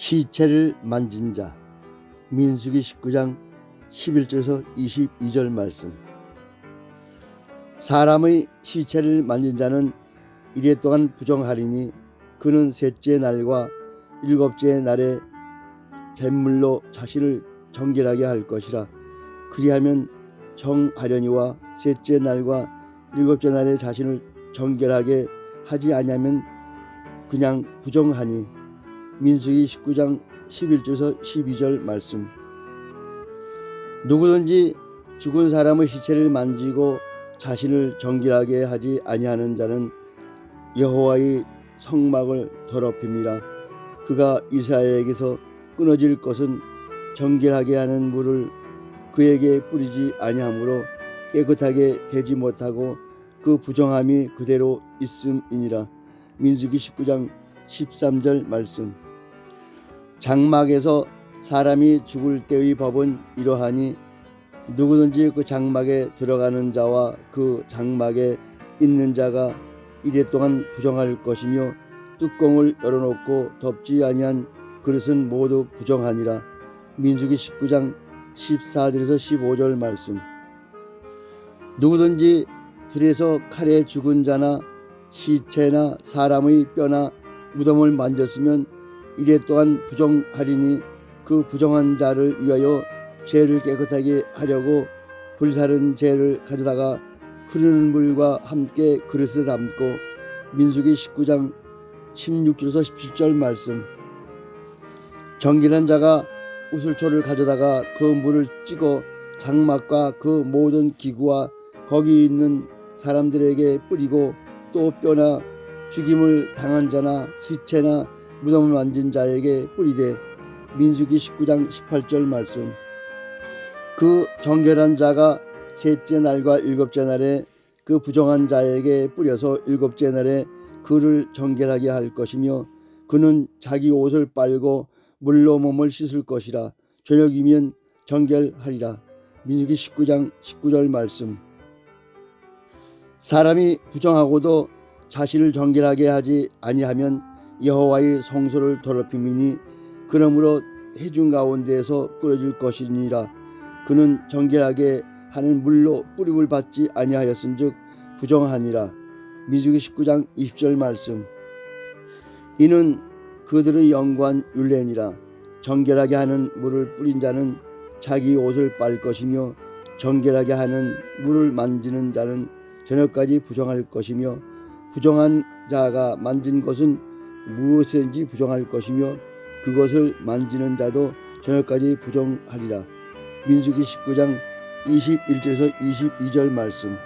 시체를 만진 자. 민수기 19장 11절에서 22절 말씀. 사람의 시체를 만진 자는 이래 동안 부정하리니 그는 셋째 날과 일곱째 날에 잿물로 자신을 정결하게 할 것이라. 그리하면 정하려니와 셋째 날과 일곱째 날에 자신을 정결하게 하지 아니하면 그냥 부정하니 민수기 19장 11절에서 12절 말씀 누구든지 죽은 사람의 시체를 만지고 자신을 정결하게 하지 아니하는 자는 여호와의 성막을 더럽힙니다. 그가 이스라엘에게서 끊어질 것은 정결하게 하는 물을 그에게 뿌리지 아니하므로 깨끗하게 되지 못하고 그 부정함이 그대로 있음이니라. 민수기 19장 13절 말씀. 장막에서 사람이 죽을 때의 법은 이러하니 누구든지 그 장막에 들어가는 자와 그 장막에 있는 자가 이래 동안 부정할 것이며 뚜껑을 열어놓고 덮지 아니한 그릇은 모두 부정하니라. 민수기 19장 14절에서 15절 말씀. 누구든지 들에서 칼에 죽은 자나 시체나 사람의 뼈나 무덤을 만졌으면 이래 또한 부정하리니 그 부정한 자를 위하여 죄를 깨끗하게 하려고 불사른 죄를 가져다가 흐르는 물과 함께 그릇에 담고 민수기 19장 16절에서 17절 말씀. 정결한 자가 우슬초를 가져다가 그 물을 찍어 장막과 그 모든 기구와 거기 있는 사람들에게 뿌리고 또 뼈나 죽임을 당한 자나 시체나 무덤을 만진 자에게 뿌리되 민수기 19장 18절 말씀. 그 정결한 자가 셋째 날과 일곱째 날에 그 부정한 자에게 뿌려서 일곱째 날에 그를 정결하게 할 것이며 그는 자기 옷을 빨고 물로 몸을 씻을 것이라. 저녁이면 정결하리라. 민수기 19장 19절 말씀. 사람이 부정하고도 자신을 정결하게 하지 아니하면 여호와의 성소를 더럽힘이니 그러므로 해중 가운데에서 끊어질 것이니라. 그는 정결하게 하는 물로 뿌림을 받지 아니하였은즉 부정하니라. 미주기 19장 20절 말씀. 이는 그들의 영관 율례니라. 정결하게 하는 물을 뿌린 자는 자기 옷을 빨 것이며 정결하게 하는 물을 만지는 자는 저녁까지 부정할 것이며 부정한 자가 만진 것은 무엇이든지 부정할 것이며 그것을 만지는 자도 저녁까지 부정하리라. 민수기 19장 21절에서 22절 말씀.